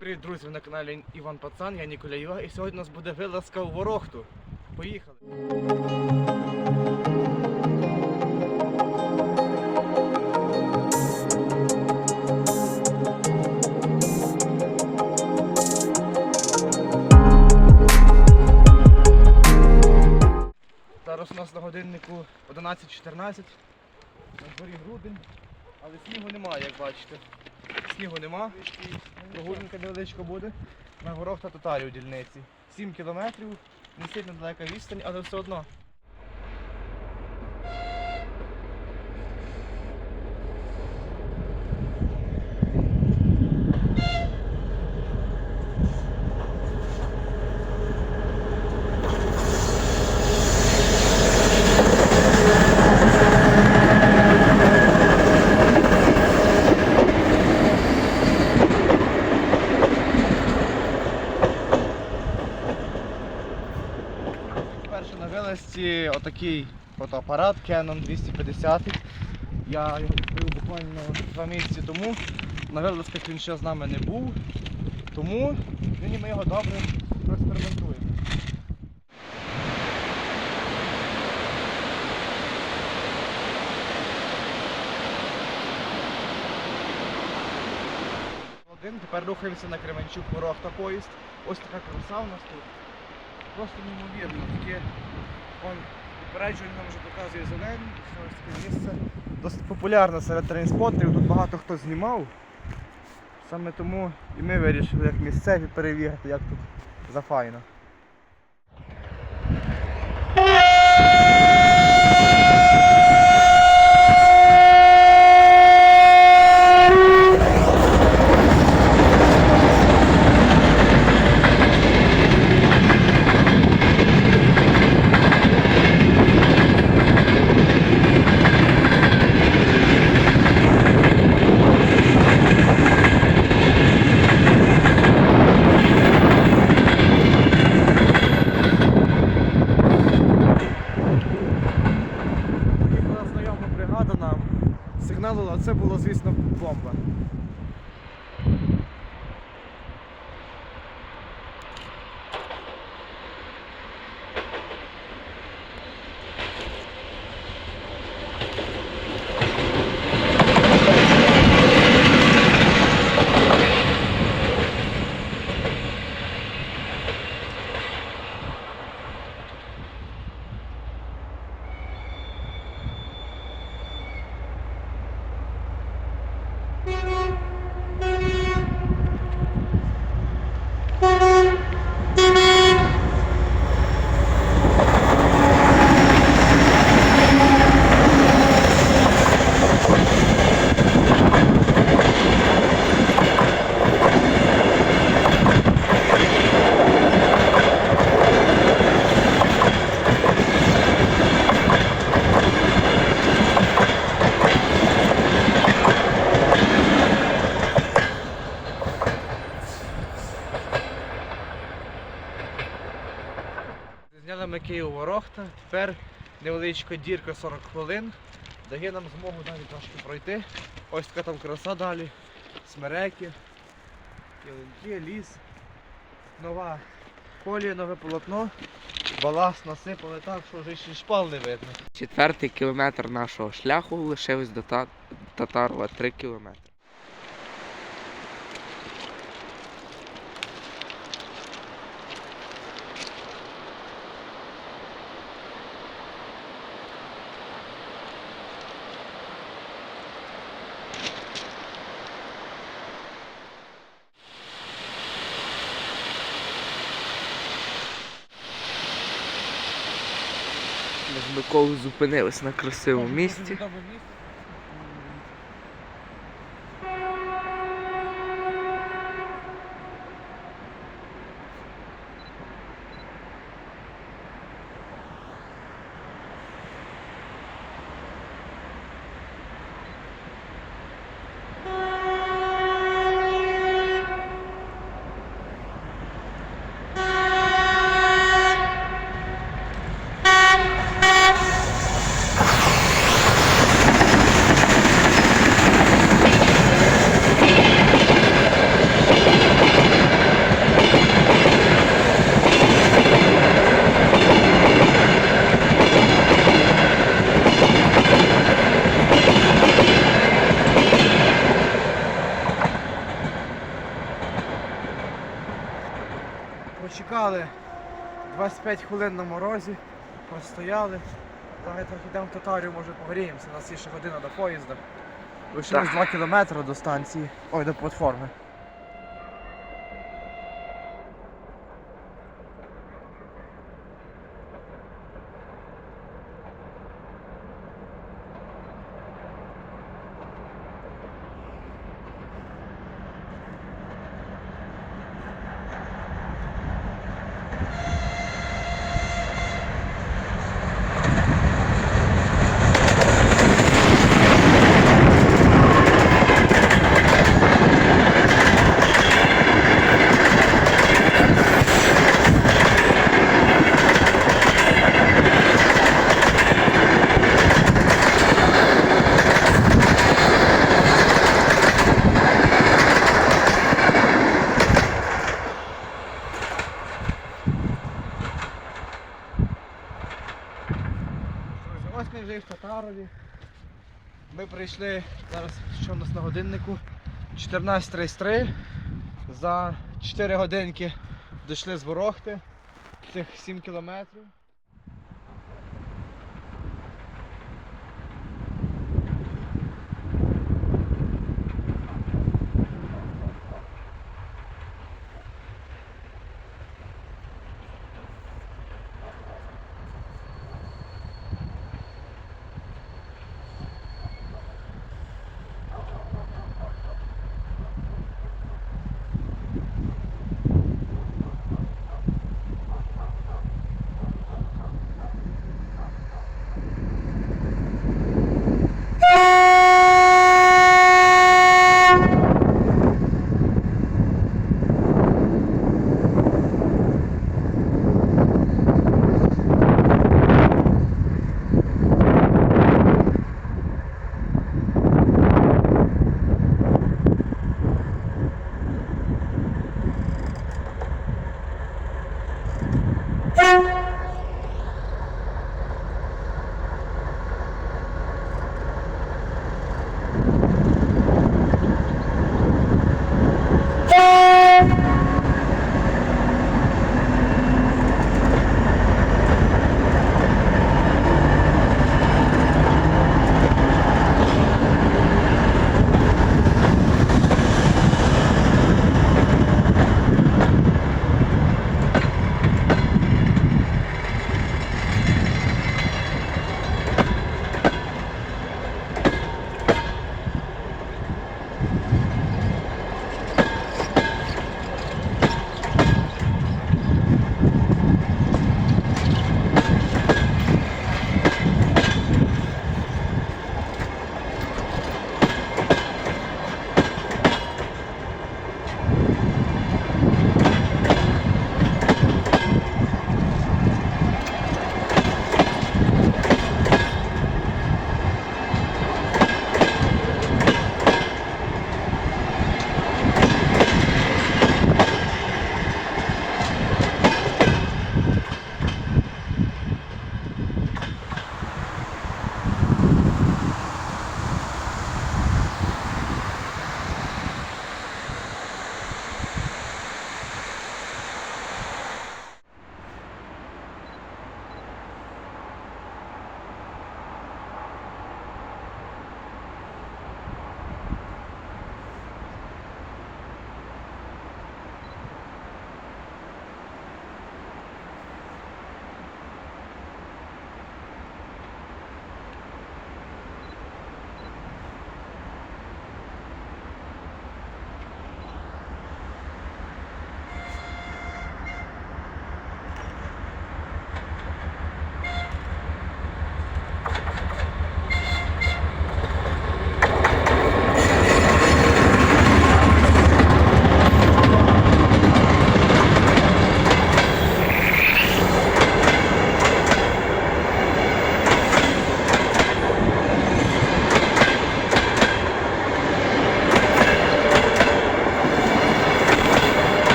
Привіт, друзі, на каналі Іван Пацан, я Ніколя Юга, і сьогодні у нас буде вилазка у Ворохту. Поїхали. Зараз у нас на годиннику 11.14, на дворі грудень, але снігу немає, як бачите. Снігу нема, прогулянка невеличка буде. На горох та татарі у дільниці. 7 кілометрів, не сильно далека відстань, але все одно. На отакий фотоапарат Canon 250. Я його купив буквально два місяці тому. На вилазках він ще з нами не був. Тому нині ми його добре проекспериментуємо. Тепер рухаємося на Кременчук Ворохта поїзд. Ось така краса у нас тут. Просто неймовірно. Таке он попередження нам вже показує зелені. Ось таке місце. Досить популярне серед трейнспотерів, тут багато хто знімав. Саме тому і ми вирішили як місцеві перевірити, як тут зафайно. Приїхала знайома бригада нам. Сигналила, це було, звісно, бомба. Зняли ми Київ тепер невеличка дірка 40 хвилин. Дає нам змогу далі трошки пройти. Ось така там краса далі. Смереки, ялинки, ліс. Нова колія, нове полотно. Баласт насипали так, що вже ще шпал не видно. Четвертий кілометр нашого шляху лишилось до Татарова 3 кілометри. Ми з зупинились на красивому місці. 25 хвилин на морозі, простояли. Давай трохи йдемо в татарію, може погріємося, у нас є ще година до поїзда. Лишилось 2 кілометри до станції, ой, до платформи. Друзі, ось ми вже і в Татарові. Ми прийшли зараз, що в нас на годиннику? 14.33. За 4 годинки дійшли з Ворохти. Цих 7 кілометрів.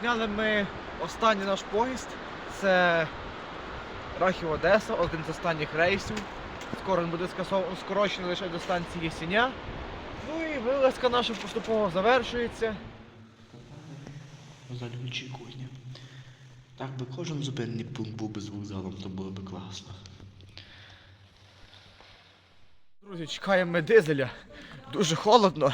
Зняли ми останній наш поїзд. Це Рахів Одеса, один з останніх рейсів. Скоро він буде скорочений лише до станції Єсеня. Ну і вилазка наша поступово завершується. В залі очікування. Так би кожен зупинний пункт був би з вокзалом, то було би класно. Друзі, чекаємо ми дизеля. Дуже холодно.